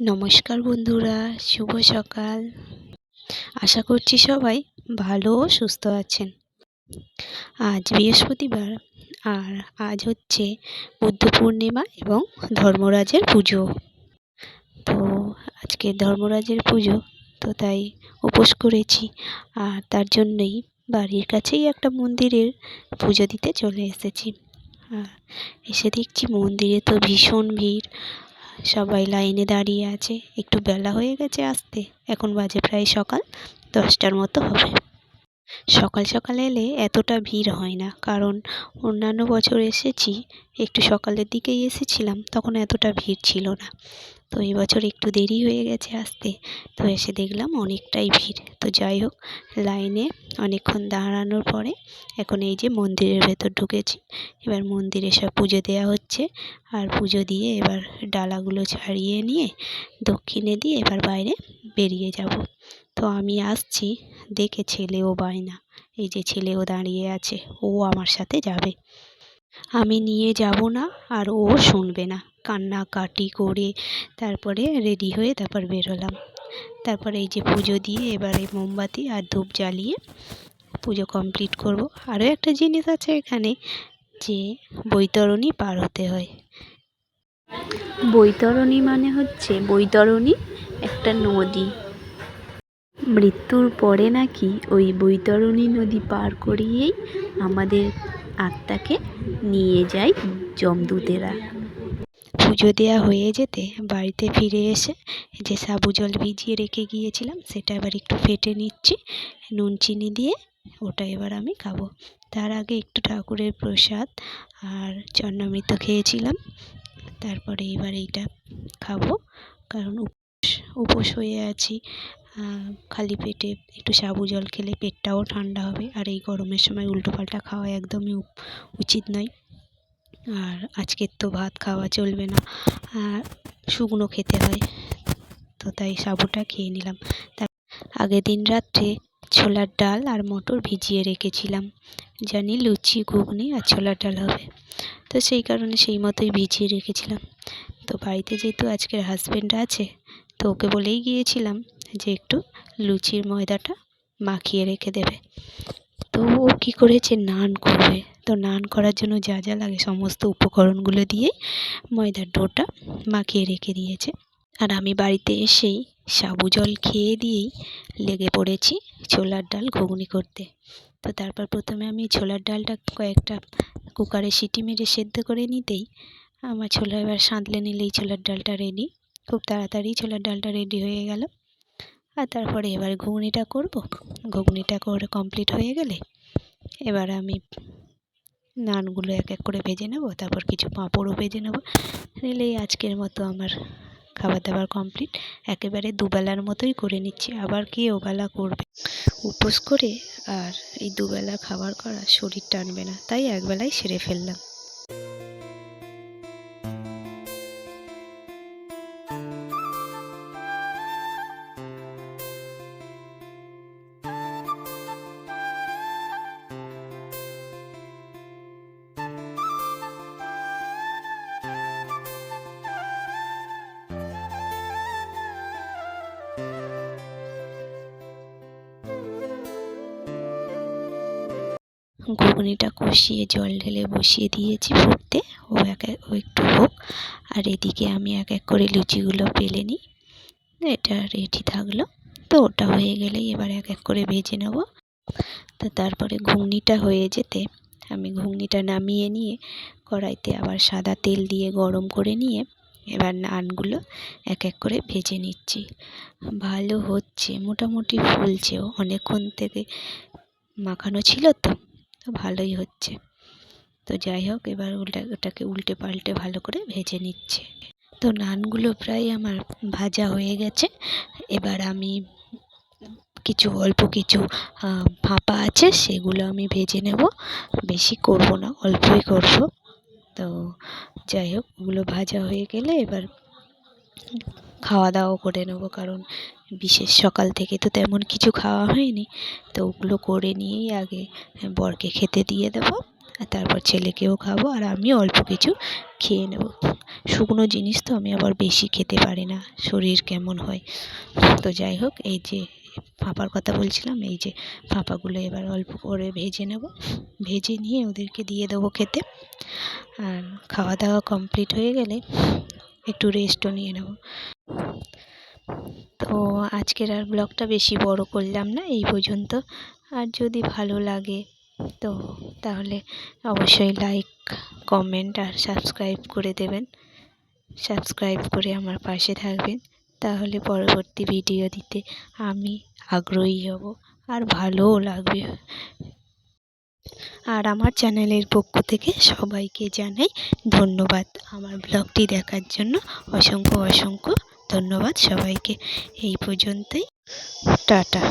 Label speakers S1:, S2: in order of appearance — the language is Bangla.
S1: নমস্কার বন্ধুরা, শুভ সকাল। আশা করছি সবাই ভালো ও সুস্থ আছেন। আজ বৃহস্পতিবার আর আজ হচ্ছে বুদ্ধ পূর্ণিমা এবং ধর্মরাজের পুজো। তো আজকে ধর্মরাজের পুজো, তো তাই উপোস করেছি। আর তার জন্যই বাড়ির কাছেই একটা মন্দিরের পুজো দিতে চলে এসেছি। এসে দেখছি মন্দিরে তো ভীষণ ভিড়। সবাই লাইনে দাঁড়িয়ে আছে। একটু বেলা হয়ে গেছে আসতে। এখন বাজে প্রায় সকাল দশটার মতো হবে। সকাল সকাল এলে এতটা ভিড় হয় না। কারণ অন্যান্য বছর এসেছি, একটু সকালের দিকেই এসেছিলাম, তখন এতটা ভিড় ছিল না। তো এই বছর একটু দেরি হয়ে গেছে আসতে, তো এসে দেখলাম অনেকটাই ভিড়। তো যাই হোক, লাইনে অনেকক্ষণ দাঁড়ানোর পরে এখন এই যে মন্দিরের ভেতর ঢুকেছি। এবার মন্দিরে সব পুজো দেওয়া হচ্ছে, আর পুজো দিয়ে এবার ডালাগুলো ছাড়িয়ে নিয়ে দক্ষিণে দিয়ে এবার বাইরে বেরিয়ে যাব। তো আমি আসছি, দেখে ছেলেও বায়না। এই যে ছেলেও দাঁড়িয়ে আছে, ও আমার সাথে যাবে। আমি নিয়ে যাব না আর ও শুনবে না। কান্নাকাটি করে তারপরে রেডি হয়ে তারপর বেরোলাম। তারপরে এই যে পুজো দিয়ে এবারে মোমবাতি আর ধূপ জ্বালিয়ে পুজো কমপ্লিট করব। আরও একটা জিনিস আছে এখানে যে বৈতরণী পার হতে হয়। বৈতরণী মানে হচ্ছে বৈতরণী একটা নদী। মৃত্যুর পরে নাকি ওই বৈতরণী নদী পার করিয়েই আমাদের আত্মাকে নিয়ে যায় যমদূতেরা। পুজো দেওয়া হয়ে যেতে বাড়িতে ফিরে এসে যে সাবু জল ভিজিয়ে রেখে গিয়েছিলাম, সেটা এবার একটু ফেটে নিচ্ছি, নুন চিনি দিয়ে ওটা এবার আমি খাব। তার আগে একটু ঠাকুরের প্রসাদ আর চন্নামৃত খেয়েছিলাম। তারপরে এবার এইটা খাব, কারণ উপোস উপোস হয়ে আছি। খালি পেটে একটু সাবু জল খেলে পেটটাও ঠান্ডা হবে। আর এই গরমের সময় উল্টোপাল্টা খাওয়া একদমই উচিত নয়। আর আজকের তো ভাত খাওয়া চলবে না। শুকনো খেতে হয়। তো তাই সাবুটা খেয়ে নিলাম। তার আগের দিন রাত্রে ছোলার ডাল আর মটর ভিজিয়ে রেখেছিলাম। জানি লুচি, ঘুগনি আর ছোলার ডাল হবে। তো সেই কারণে সেই মতোই ভিজিয়ে রেখেছিলাম। তো বাড়িতে যেহেতু আজকের হাজব্যান্ড আছে, তো ওকে বলেই গিয়েছিলাম যে একটু লুচির ময়দাটা মাখিয়ে রেখে দেবে। তো ও কী করেছে? নান করবে। তো নান করার জন্য যা যা লাগে সমস্ত উপকরণগুলো দিয়েই ময়দার ডোটা মাখিয়ে রেখে দিয়েছে। আর আমি বাড়িতে এসেই সাবু জল খেয়ে দিয়েই লেগে পড়েছি ছোলার ডাল ঘুগনি করতে। তো তারপর প্রথমে আমি ছোলার ডালটা কয়েকটা কুকারে সিটি মেরে সেদ্ধ করে নিতেই আমার ছোলা এবার সাঁতলে নিলেই ছোলার ডালটা রেডি খুব তাড়াতাড়ি ছোলার ডালটা রেডি হয়ে গেল। আর তারপরে এবার ঘুগনিটা করব। ঘুগনিটা করে কমপ্লিট হয়ে গেলে এবার আমি নানগুলো এক এক করে ভেজে নেব, তারপর কিছু পাঁপড়ও ভেজে নেব। নিলেই আজকের মতো আমার খাবার দাবার কমপ্লিট একেবারে দুবেলার মতোই করে নিচ্ছি, আবার কি ওবেলা করবে? উপোস করে আর এই দুবেলা খাবার করা শরীর টানবে না, তাই একবেলায় সেরে ফেললাম। ঘুগনিটা কষিয়ে জল ঢেলে বসিয়ে দিয়েছি ফুটতে। ও এক ও একটু হোক। আর এদিকে আমি এক এক করে লুচিগুলো পেলে নিই। এটা রেডি থাকল। তো ওটা হয়ে গেলেই এবার এক এক করে ভেজে নেব। তো তারপরে ঘুগনিটা হয়ে যেতে আমি ঘুগনিটা নামিয়ে নিয়ে কড়াইতে আবার সাদা তেল দিয়ে গরম করে নিয়ে এবার নানগুলো এক এক করে ভেজে নিচ্ছি। ভালো হচ্ছে, মোটামুটি ফুলছেও অনেকক্ষণ থেকে মাখানো ছিল তো। তো ভালোই হচ্ছে। তো যাই হোক, এবার উল্টা, ওটাকে উল্টে পাল্টে ভালো করে ভেজে নিচ্ছে। তো নানগুলো প্রায় আমার ভাজা হয়ে গেছে। এবার আমি কিছু, অল্প কিছু ফাঁপা আছে, সেগুলো আমি ভেজে নেব। বেশি করব না, অল্পই করব। তো যাই হোক, ওগুলো ভাজা হয়ে গেলে এবার খাওয়া দাওয়া করে নেব, কারণ বিশেষ সকাল থেকে তো তেমন কিছু খাওয়া হয়নি। তো ওগুলো করে নিয়েই আগে বরকে খেতে দিয়ে দেবো,
S2: আর তারপর ছেলেকেও খাব, আর আমি অল্প কিছু খেয়ে নেব। শুকনো জিনিস তো আমি আবার বেশি খেতে পারি না, শরীর কেমন হয়। তো যাই হোক, এই যে ফাঁপার কথা বলছিলাম, এই যে ফাঁপাগুলো এবার অল্প করে ভেজে নেব। ভেজে নিয়ে ওদেরকে দিয়ে দেবো খেতে। আর খাওয়া দাওয়া কমপ্লিট হয়ে গেলে একটু রেস্টও নিয়ে নেব। তো আজকের আর ব্লগটা বেশি বড় করলাম না, এই পর্যন্ত। আর যদি ভালো লাগে, তো তাহলে অবশ্যই লাইক কমেন্ট আর সাবস্ক্রাইব করে দেবেন। সাবস্ক্রাইব করে আমার পাশে থাকবেন। তাহলে পরবর্তী ভিডিও দিতে আমি আগ্রহী হব আর ভালোও লাগবে। আর আমার চ্যানেলের পক্ষ থেকে সবাইকে জানাই ধন্যবাদ আমার ব্লগটি দেখার জন্য। অসংখ্য অসংখ্য ধন্যবাদ সবাইকে। এই পর্যন্তই। টাটা।